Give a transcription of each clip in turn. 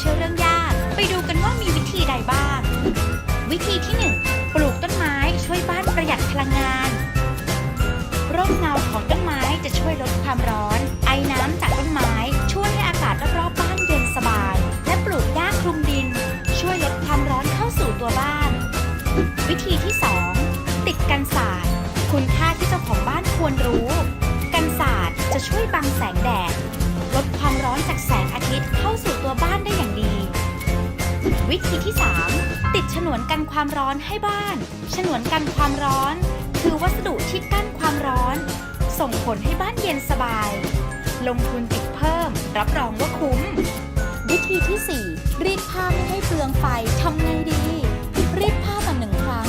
ชื่อเรื่องยาก ไปดูกันว่ามีวิธีใดบ้าง วิธีที่ 1 ปลูกต้นไม้ช่วยบ้านประหยัดพลังงาน ร่มเงาของต้นไม้จะช่วยลดความร้อน ไอน้ำจากต้นไม้ช่วยให้อากาศรอบๆบ้านเย็นสบาย และปลูกหญ้าคลุมดิน ช่วยลดความร้อนเข้าสู่ตัวบ้าน วิธีที่ 2 ติดกันศาสตร์คุณค่าที่เจ้าของบ้านควรรู้ กันศาสตร์จะช่วยบังแสงแดดลดความร้อนจากแสงอาทิตย์เข้าสู่ตัวบ้านได้ วิธีที่ 3 ติดฉนวนกันความร้อนให้บ้าน ฉนวนกันความร้อน คือวัสดุที่กั้นความร้อน ส่งผลให้บ้านเย็นสบาย ลงทุนติดเพิ่ม รับรองว่าคุ้ม วิธีที่ 4 รีดผ้าไม่ให้เปลืองไฟทำไงดี รีดผ้าต่อหนึ่งครั้ง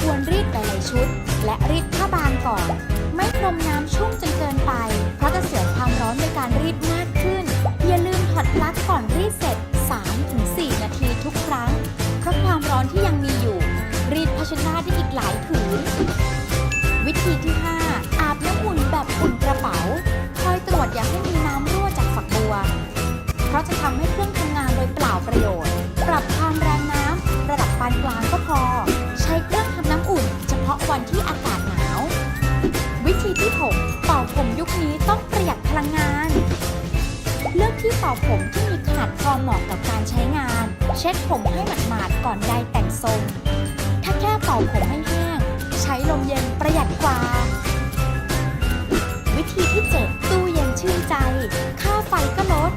ควรรีดหลายๆชุด และรีดผ้าบางก่อนานกลางก็พอ ใช้เครื่องทำน้ำอุ่น เฉพาะวันที่อากาศหนาว วิธีที่ 6 เป่าผมยุคนี้ต้องประหยัดพลังงาน เลือกที่เป่าผมที่มีขนาดพอเหมาะกับการใช้งาน เช็ดผมให้หมาดๆก่อนใดแต่งทรง ถ้าแค่เป่าผมให้แห้ง ใช้ลมเย็นประหยัดกว่า วิธีที่ 7 ตู้เย็นชื่นใจ ค่าไฟก็ลด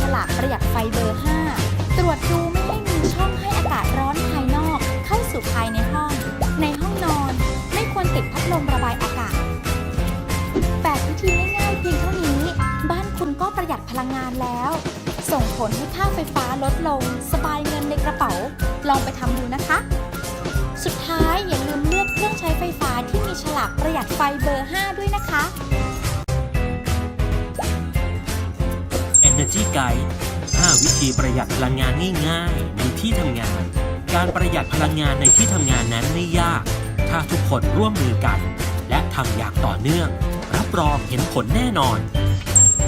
ฉลากประหยัดไฟเบอร์ 5 ตรวจดูไม่ให้มีช่องให้อากาศร้อนภายนอก เข้าสู่ภายในห้อง ในห้องนอน ไม่ควรติดพัดลมระบายอากาศ 8 วิธีง่ายๆเพียงเท่านี้ บ้านคุณก็ประหยัดพลังงานแล้ว ส่งผลให้ค่าไฟฟ้าลดลง สบายเงินในกระเป๋า ลองไปทำดูนะคะ สุดท้ายอย่าลืมเลือกเครื่องใช้ไฟฟ้าที่มีฉลากประหยัดไฟเบอร์ 5 ด้วยนะคะ Energy Guide 5 วิธีประหยัดพลังงานง่ายๆ ในที่ทำงาน การประหยัดพลังงานในที่ทำงานนั้นไม่ยาก ถ้าทุกคนร่วมมือกัน และทำอย่างต่อเนื่อง รับรองเห็นผลแน่นอน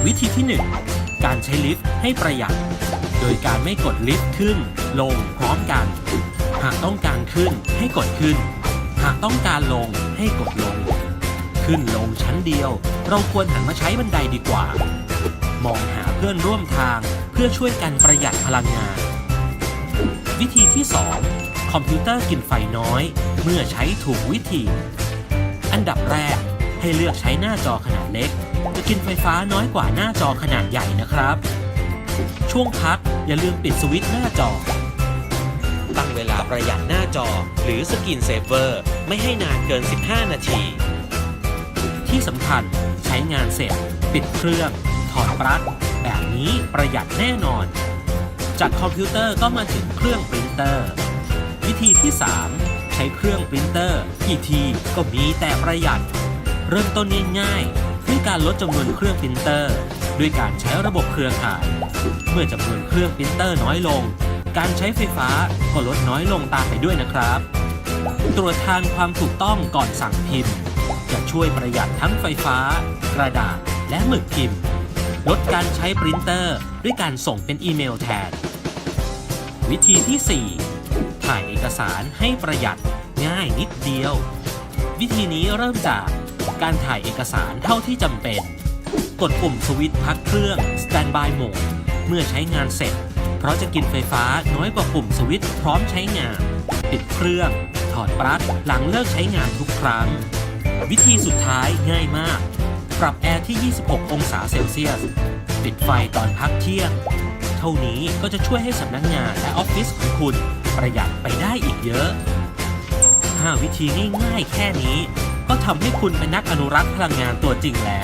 วิธีที่ 1 การใช้ลิฟต์ให้ประหยัด โดยการไม่กดลิฟต์ขึ้น ลงพร้อมกัน หากต้องการขึ้นให้กดขึ้น หากต้องการลงให้กดลง ขึ้นลงชั้นเดียว เราควรหันมาใช้บันไดดีกว่า มองหา พื่อนร่วมทางเพื่อช่วยกันประหยัดพลังงาน วิธีที่ 2 คอมพิวเตอร์กินไฟน้อย เมื่อใช้ถูกวิธี อันดับแรกให้เลือกใช้หน้าจอขนาดเล็ก จะกินไฟฟ้าน้อยกว่าหน้าจอขนาดใหญ่นะครับ ช่วงพักอย่าลืมปิดสวิตช์หน้าจอ ตั้งเวลาประหยัดหน้าจอหรือสกินเซฟเวอร์ไม่ให้นานเกิน 15 นาที ที่สำคัญใช้งานเสร็จ ปิดเครื่อง ถอดปลั๊ก แบบนี้ประหยัดแน่นอน จากคอมพิวเตอร์ก็มาถึงเครื่องปรินเตอร์ วิธีที่ 3 ใช้เครื่องปรินเตอร์กี่ทีก็มีแต่ประหยัด เริ่มต้นง่ายๆด้วยการลดจำนวนเครื่องปรินเตอร์ ด้วยการใช้ระบบเครือข่าย เมื่อจำนวนเครื่องปรินเตอร์น้อยลง การใช้ไฟฟ้าก็ลดน้อยลงตามไปด้วยนะครับ ตรวจทานความถูกต้องก่อนสั่งพิมพ์ จะช่วยประหยัดทั้งไฟฟ้า กระดาษและหมึกพิมพ์ ลดการใช้ปรินเตอร์ ด้วยการส่งเป็นอีเมลแทน วิธีที่ 4 ถ่ายเอกสารให้ประหยัดง่ายนิดเดียว วิธีนี้เริ่มจากการถ่ายเอกสารเท่าที่จำเป็น กดปุ่มสวิตช์พักเครื่อง Standby Mode เมื่อใช้งานเสร็จ เพราะจะกินไฟฟ้าน้อยกว่าปุ่มสวิตช์พร้อมใช้งาน ปิดเครื่อง ถอดปลั๊กหลังเลิกใช้งานทุกครั้ง วิธีสุดท้ายง่ายมาก รับแอร์ที่ 26 องศาเซลเซียส ปิดไฟตอนพักเที่ยง เท่านี้ก็จะช่วยให้สำนักงานและออฟฟิศของคุณประหยัดไปได้อีกเยอะ 5 วิธีง่ายๆแค่นี้ ก็ทำให้คุณเป็นนักอนุรักษ์พลังงานตัวจริงแล้ว